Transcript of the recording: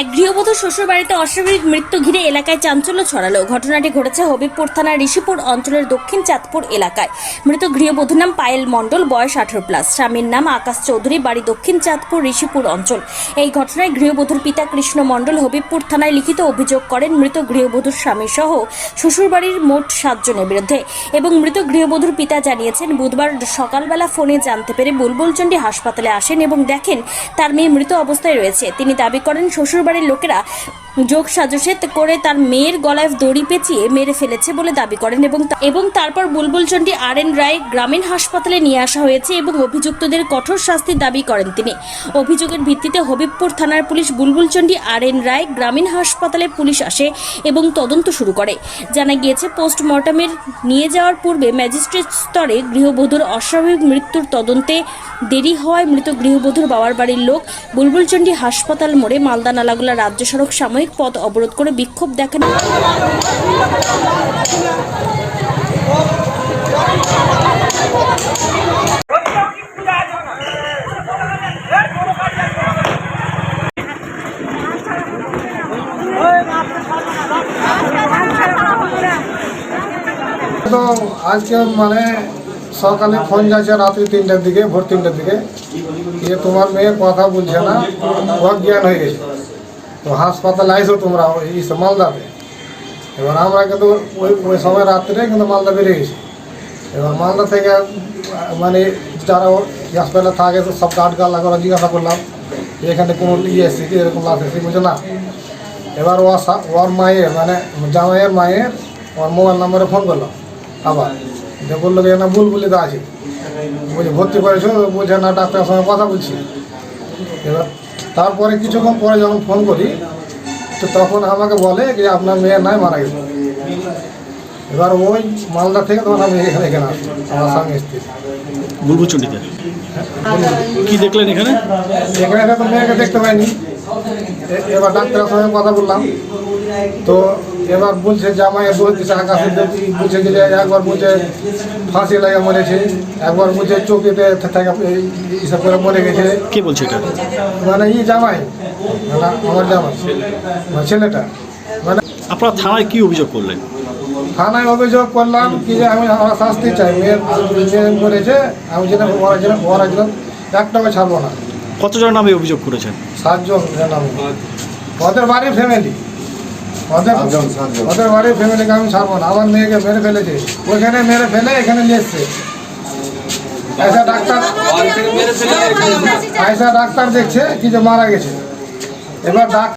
এক গৃহবধূ শ্বশুর বাড়িতে অস্বাভাবিক মৃত্যু ঘিরে এলাকায় চাঞ্চল্য ছড়ালো। ঘটনাটি ঘটেছে হবিবপুর থানার ঋষিপুর অঞ্চলের দক্ষিণ চাঁদপুর এলাকায়। মৃত গৃহবধূর নাম পায়েল মণ্ডল, বয়স আঠারো প্লাস স্বামীর নাম আকাশ চৌধুরী, বাড়ি দক্ষিণ চাঁদপুর, ঋষিপুর অঞ্চল। এই ঘটনায় গৃহবধূর পিতা কৃষ্ণ মণ্ডল হবিবপুর থানায় লিখিত অভিযোগ করেন, মৃত গৃহবধূর স্বামী সহ শ্বশুরবাড়ির মোট সাতজনের বিরুদ্ধে। এবং মৃত গৃহবধূর পিতা জানিয়েছেন, বুধবার সকালবেলা ফোনে জানতে পেরে বুলবুলচন্ডী হাসপাতালে আসেন এবং দেখেন, তার মেয়ে মৃত অবস্থায় রয়েছে। তিনি দাবি করেন শ্বশুরবাড়ির লোকেরা যোগ সাজসে করে তার মেয়ের গলায় দড়ি পেঁচিয়ে মেরে ফেলেছে বলে দাবি করেন এবং এবং তারপর বুলবুল বুলবুলচন্ডী আর এন রায় গ্রামীণ হাসপাতালে নিয়ে আসা হয়েছে এবং অভিযুক্তদের কঠোর শাস্তির দাবি করেন তিনি। অভিযোগের ভিত্তিতে হবিবপুর থানার police Bulbul Bulbulchandi, R N Roy গ্রামীণ হাসপাতালে পুলিশ আসে এবং তদন্ত শুরু করে। জানা গিয়েছে, পোস্টমর্টমের নিয়ে যাওয়ার পূর্বে ম্যাজিস্ট্রেট স্তরে গৃহবধূর অস্বাভাবিক মৃত্যুর তদন্তে দেরি হওয়ায় মৃত গৃহবধূর বাবার বাড়ির লোক বুলবুলচন্ডী হাসপাতাল মোড়ে মালদা নালাগোলা রাজ্য সড়ক সাময়িক পথ অবরোধ করে বিক্ষোভ দেখান। তো আজকে মানে সকালে ফোন যাচ্ছে রাত্রি তিনটার দিকে, ভোর তিনটার দিকে। যে তোমার মেয়ে কথা বলছে না অজ্ঞান হয়ে গেছে। হাসপাতালে আইসো তোমরা এই সব মালদাতে এবার আমরা কিন্তু ওই ওই সময় রাত্রে কিন্তু মালদা বেরিয়ে গেছি এবার মালদা থেকে আহ, মানে যারা ও হাসপাতালে থাকে তো সব কার্ড কার্ড লাগা জিজ্ঞাসা করলাম যে এখানে কোনো ইয়ে এসছে কি এরকম লাশ এসেছে বলছে না এবার ও সা- ওর মায়ের মানে জামাইয়ের মায়ের ওর মোবাইল নম্বরে ফোন করলাম আবার যে বলল যে না বুলবুলিতে আছে বলছে ভর্তি করেছ বলছে না ডাক্তারের সঙ্গে কথা বলছি এবার তারপরে কিছুক্ষণ পরে যখন ফোন করি তো তখন আমাকে বলে যে আপনার মেয়ের নাই মারা গেছে। এবার ওই মালদা থেকে তখন আমি এখানে এখানে আসি আমার সঙ্গে স্ত্রী। বুলবুচন্ডিতে কি দেখলেন এখানে? এখানে তো মেয়েকে দেখতে পাইনি। এবার ডাক্তারের সঙ্গে কথা বললাম। তো এবার বলছে জামাই দোষ দিচ্ছে আকাশে দেবী বলছে যে একবার বলছে ফাঁসি লাগে মরেছে একবার বলছে চোখেতে এইসব করে মরে গেছে। কে বলছে এটা? মানে ই জামাই। মানে আমার জামাই। মানে ছেলেটা। মানে আপনার থানায় কি অভিযোগ করলেন? থানায় অভিযোগ করলাম কি যে আমি আমার শাস্তি চাই। মেয়ের মেয়ে মরেছে আমি যেন ওরা যেন ওরা যেন একটাও ছাড়বো না। কতজন নামে অভিযোগ করেছেন? সাতজন। জানাম ওদের বাড়ির ফ্যামিলি ওদের ওদের বাড়ির ফ্যামিলিকে আমি ছাড়বো না। আমার মেয়েকে মেরে ফেলেছে। ওইখানে মেরে ফেলে এখানে নিয়ে এসছে। আয়সা ডাক্তার আয়সা ডাক্তার দেখছে কি যে মারা গেছে। এবার ডাক্তার